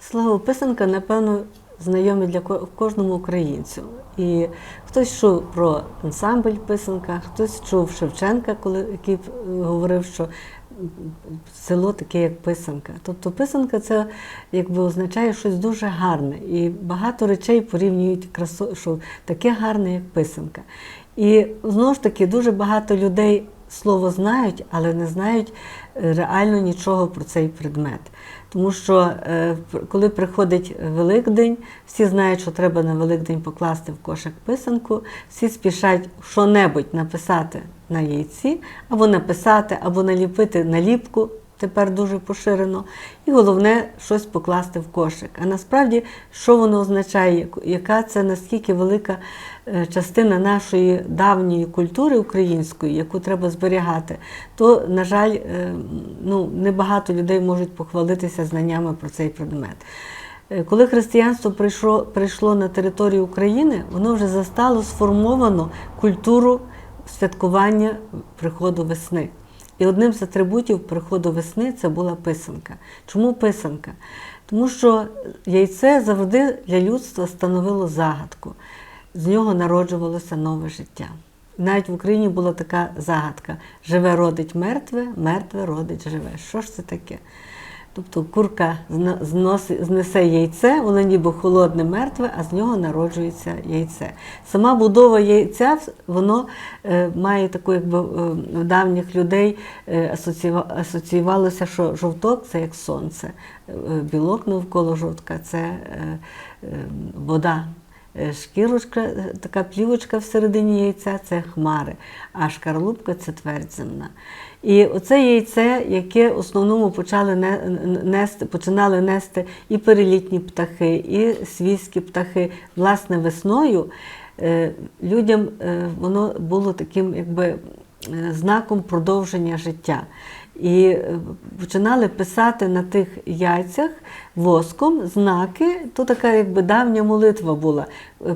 Слово писанка, напевно, знайоме для кожному українцю. І хтось чув про ансамбль писанка, хтось чув Шевченка, коли який е, говорив, що село таке, як писанка. Тобто писанка це якби означає щось дуже гарне. І багато речей порівнюють красу, що таке гарне, як писанка. І знову ж таки дуже багато людей слово знають, але не знають е, реально нічого про цей предмет. Тому що е, коли приходить Великдень, всі знають, що треба на Великдень покласти в кошик писанку, всі спішать що-небудь написати на яйці, або написати, або наліпити наліпку. Тепер дуже поширено, і головне щось покласти в кошик. А насправді, що воно означає, яка це наскільки велика е, частина нашої давньої культури української, яку треба зберігати, то, на жаль, е, ну, небагато людей можуть похвалитися знаннями про цей предмет. Е, Коли християнство прийшло, прийшло на територію України, воно вже застало сформовано культуру святкування приходу весни. І одним з атрибутів приходу весни це була писанка. Чому писанка? Тому що яйце завжди для людства становило загадку. З нього народжувалося нове життя. Навіть в Україні була така загадка: живе родить мертве, мертве родить живе. Що ж це таке? Тобто курка знесе яйце, воно ніби холодне, мертве, а з нього народжується яйце. Сама будова яйця воно е, має таку, якби е, в давніх людей е, асоціювалося, що жовток це як сонце, білок навколо жовтка це вода. Шкірочка, така плівочка всередині яйця це хмари, а шкарлупка це твердь земна. І оце яйце, яке в основному почали нести, починали нести і перелітні птахи, і свійські птахи, власне, весною, е, людям е, воно було таким якби е, знаком продовження життя. І починали писати на тих яйцях воском знаки, то така якби давня молитва була.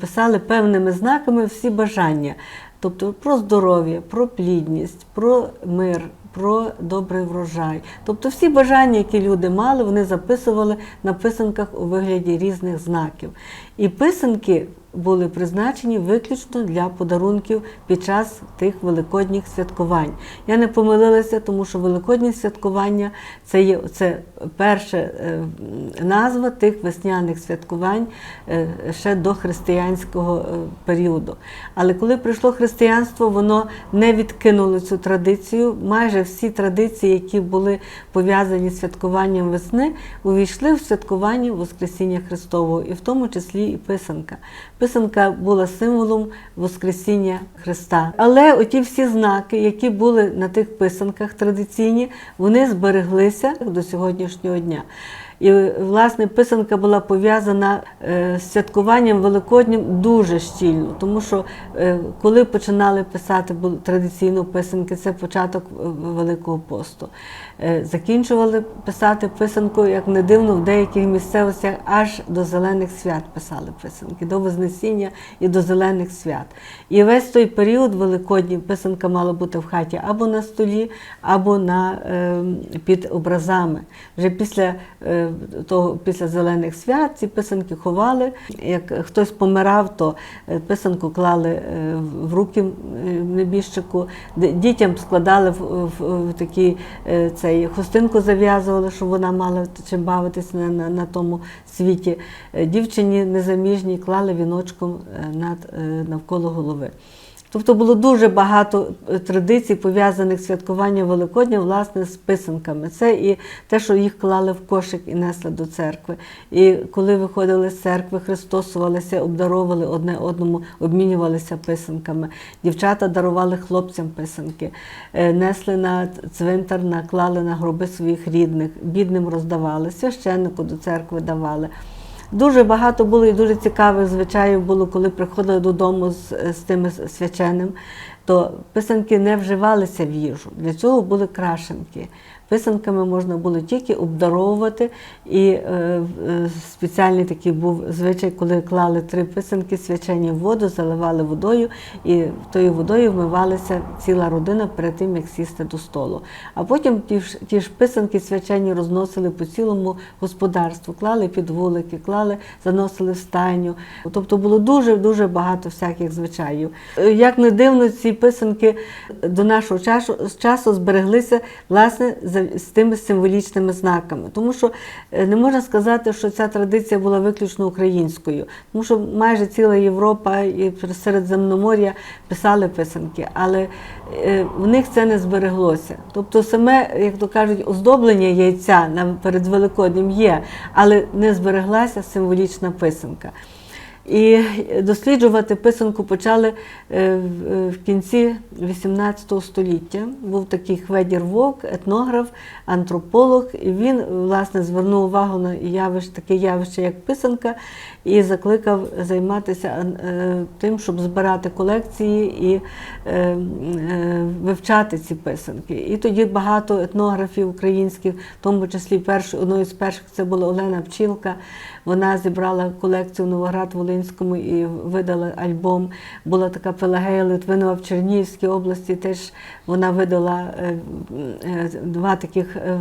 Писали певними знаками всі бажання. Тобто про здоров'я, про плідність, про мир, про добрий врожай. Тобто всі бажання, які люди мали, вони записували на писанках у вигляді різних знаків. І писанки були призначені виключно для подарунків під час тих великодніх святкувань. Я не помилилася, тому що великодні святкування це є це перша е, назва тих весняних святкувань е, ще до християнського е, періоду. Але коли прийшло християнство, воно не відкинуло цю традицію. Майже всі традиції, які були пов'язані з святкуванням весни, увійшли в святкування Воскресіння Христового, і в тому числі і писанка. Писанка була символом Воскресіння Христа. Але оті всі знаки, які були на тих писанках традиційні, вони збереглися до сьогоднішнього дня. І власне писанка була пов'язана е, з святкуванням Великоднім дуже щільно, тому що е, коли починали писати традиційно писанки, це початок е, Великого посту. Закінчували писати писанку, як не дивно, в деяких місцевостях аж до зелених свят писали писанки, до Вознесіння і до зелених свят. І весь той період Великодній писанка мала бути в хаті або на столі, або на, е, під образами. Вже після того, після зелених свят ці писанки ховали. Як хтось помирав, то е, писанку клали е, в руки е, небіжчику, дітям складали в, в, в такі цей, хустинку зав'язували, щоб вона мала чим бавитися на, на, на тому світі. Дівчині незаміжній клали віночком над, навколо голови. Тобто було дуже багато е, традицій, пов'язаних з святкуванням Великодня, власне, з писанками. Це і те, що їх клали в кошик і несли до церкви. І коли виходили з церкви, христосувалися, обдаровували одне одному, обмінювалися писанками. Дівчата дарували хлопцям писанки, Е, несли на цвинтар, наклали на гроби своїх рідних, бідним роздавали, священнику до церкви давали. Дуже багато було і дуже цікавих звичаїв було, коли приходили додому з, з тим свяченим, то писанки не вживалися в їжу. Для цього були крашенки. Писанками можна було тільки обдаровувати, і е, е, спеціальний такий був звичай, коли клали три писанки свячені в воду, заливали водою, і тою водою вмивалася ціла родина перед тим, як сісти до столу. А потім ті ж, ті ж писанки свячені розносили по цілому господарству, клали під вулики, клали, заносили в стайню. Тобто було дуже дуже багато всяких звичаїв. Як не дивно, ці писанки до нашого часу, часу збереглися власне з тими символічними знаками. Тому що е, не можна сказати, що ця традиція була виключно українською, тому що майже ціла Європа і Середземномор'я писали писанки, але е, в них це не збереглося. Тобто, саме, як то кажуть, оздоблення яйця перед Великоднем є, але не збереглася символічна писанка. І досліджувати писанку почали е, в- кінці XVIII століття. Був такий Хведір Вовк, етнограф, антрополог, і він власне звернув увагу на явище, таке явище, як писанка, і закликав займатися е, тим, щоб збирати колекції і е, вивчати ці писанки. І тоді багато етнографів українських, в тому числі перш, одною з перших це була Олена Пчілка. Вона зібрала колекцію в Новоград-Волинському і видала альбом. Була така Пелагея Литвинова в Чернігівській області. Теж вона видала е, е, два таких е,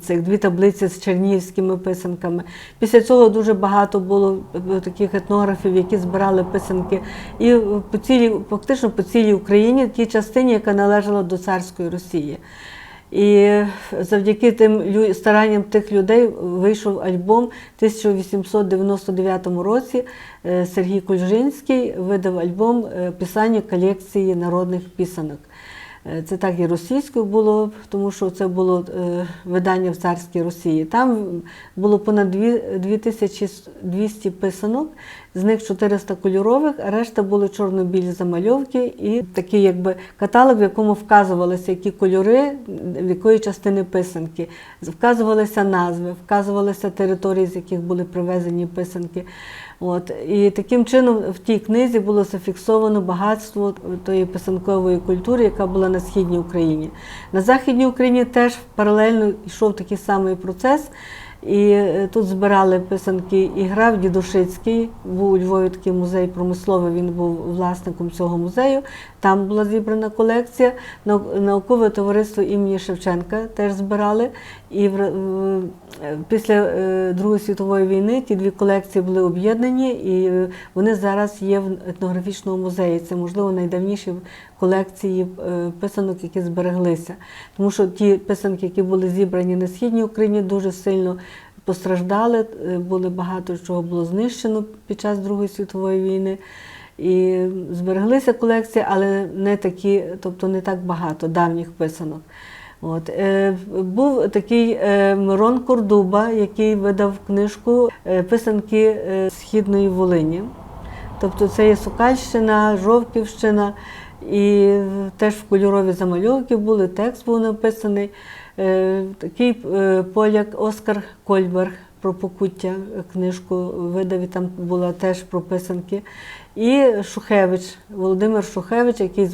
цих дві таблиці з чернігівськими писанками. Після цього дуже багато було таких етнографів, які збирали писанки і по цілій, фактично по цілій Україні, тій частині, яка належала до царської Росії. І завдяки тим старанням тих людей вийшов альбом в 1899 році. Е, Сергій Кульжинський видав альбом е, писання колекції народних пісанок. Е, Це так і російською було, тому що це було е, видання в царській Росії. Там було понад 2200 писанок, з них 400 кольорових, а решта були чорно-білі замальовки і такий якби каталог, в якому вказувалися, які кольори, в якої частини писанки. Вказувалися назви, вказувалися території, з яких були привезені писанки. От. І таким чином в тій книзі було зафіксовано багатство тої писанкової культури, яка була на східній Україні. На Західній Україні теж паралельно йшов такий самий процес. І е, тут збирали писанки і грав Дідушицький, був у Львові такий музей промисловий, він був власником цього музею. Там була зібрана колекція. Наукове товариство імені Шевченка теж збирали. І в- е, після е, Другої світової війни ті дві колекції були об'єднані, і е, вони зараз є в етнографічному музеї. Це, можливо, найдавніші колекції писанок, які збереглися. Тому що ті писанки, які були зібрані на східній Україні, дуже сильно постраждали. Були багато чого було знищено під час Другої світової війни. І збереглися колекції, але не такі, тобто не так багато давніх писанок. От. Е, був такий е, Мирон Кордуба, який видав книжку е, Писанки е, Східної Волині. Тобто це є Сукальщина, Жовківщина, і теж в кольорові замальовки були, текст був написаний. Е, Такий е, поляк Оскар Кольберг про покуття книжку видав, і там була теж про писанки. І Шухевич, Володимир Шухевич, який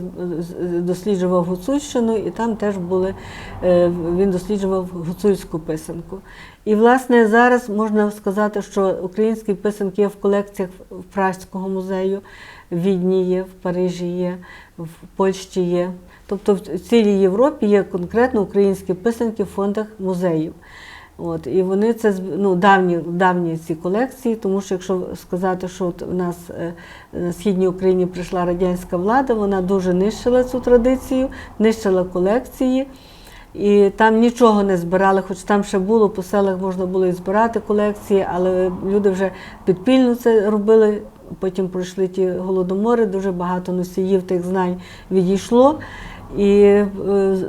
досліджував Гуцульщину, і там теж були, е, він досліджував гуцульську писанку. І, власне, зараз можна сказати, що українські писанки є в колекціях Пражського музею, в Відні є, в Парижі є, в Польщі є. Тобто в цілій Європі є конкретно українські писанки в фондах музеїв. От, і вони це ну, давні, давні ці колекції, тому що якщо сказати, що от у нас е, на східній Україні прийшла радянська влада, вона дуже нищила цю традицію, нищила колекції. І там нічого не збирали, хоч там ще було, по селах можна було і збирати колекції, але люди вже підпільно це робили. Потім пройшли ті голодомори, дуже багато носіїв тих знань відійшло. І е,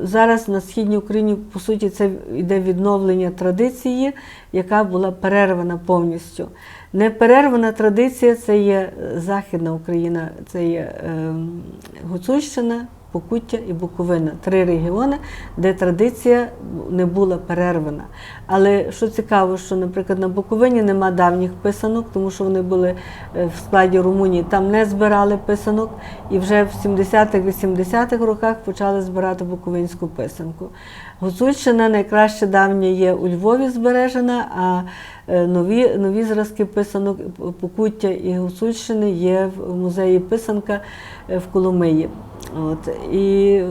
зараз на східній Україні, по суті, це йде відновлення традиції, яка була перервана повністю. Неперервана традиція це є е, Західна Україна, це є е, Гуцульщина, Покуття і Буковина три регіони, де традиція не була перервана. Але що цікаво, що, наприклад, на Буковині нема давніх писанок, тому що вони були е, в складі Румунії, там не збирали писанок, і вже в 70-х-80-х роках почали збирати буковинську писанку. Гуцульщина найкраще давня є у Львові збережена, а нові, нові зразки писанок Покуття і Гуцульщини є в музеї писанка е, в Коломиї. От. І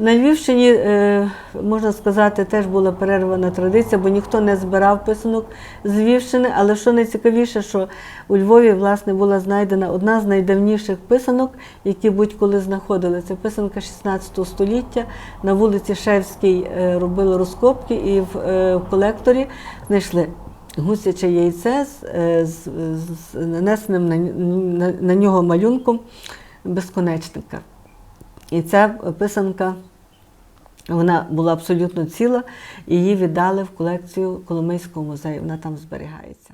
на Львівщині, е, можна сказати, теж була перервана традиція, бо ніхто не збирав писанок з Львівщини. Але що найцікавіше, що у Львові власне була знайдена одна з найдавніших писанок, які будь-коли знаходили. Це писанка 16 століття. На вулиці Шевській е, робили розкопки і е, в колекторі знайшли. Гусяче яйце з, е, з, з нанесеним на, на, на нього малюнком безконечника. І ця писанка вона була абсолютно ціла, її віддали в колекцію Коломийського музею. Вона там зберігається.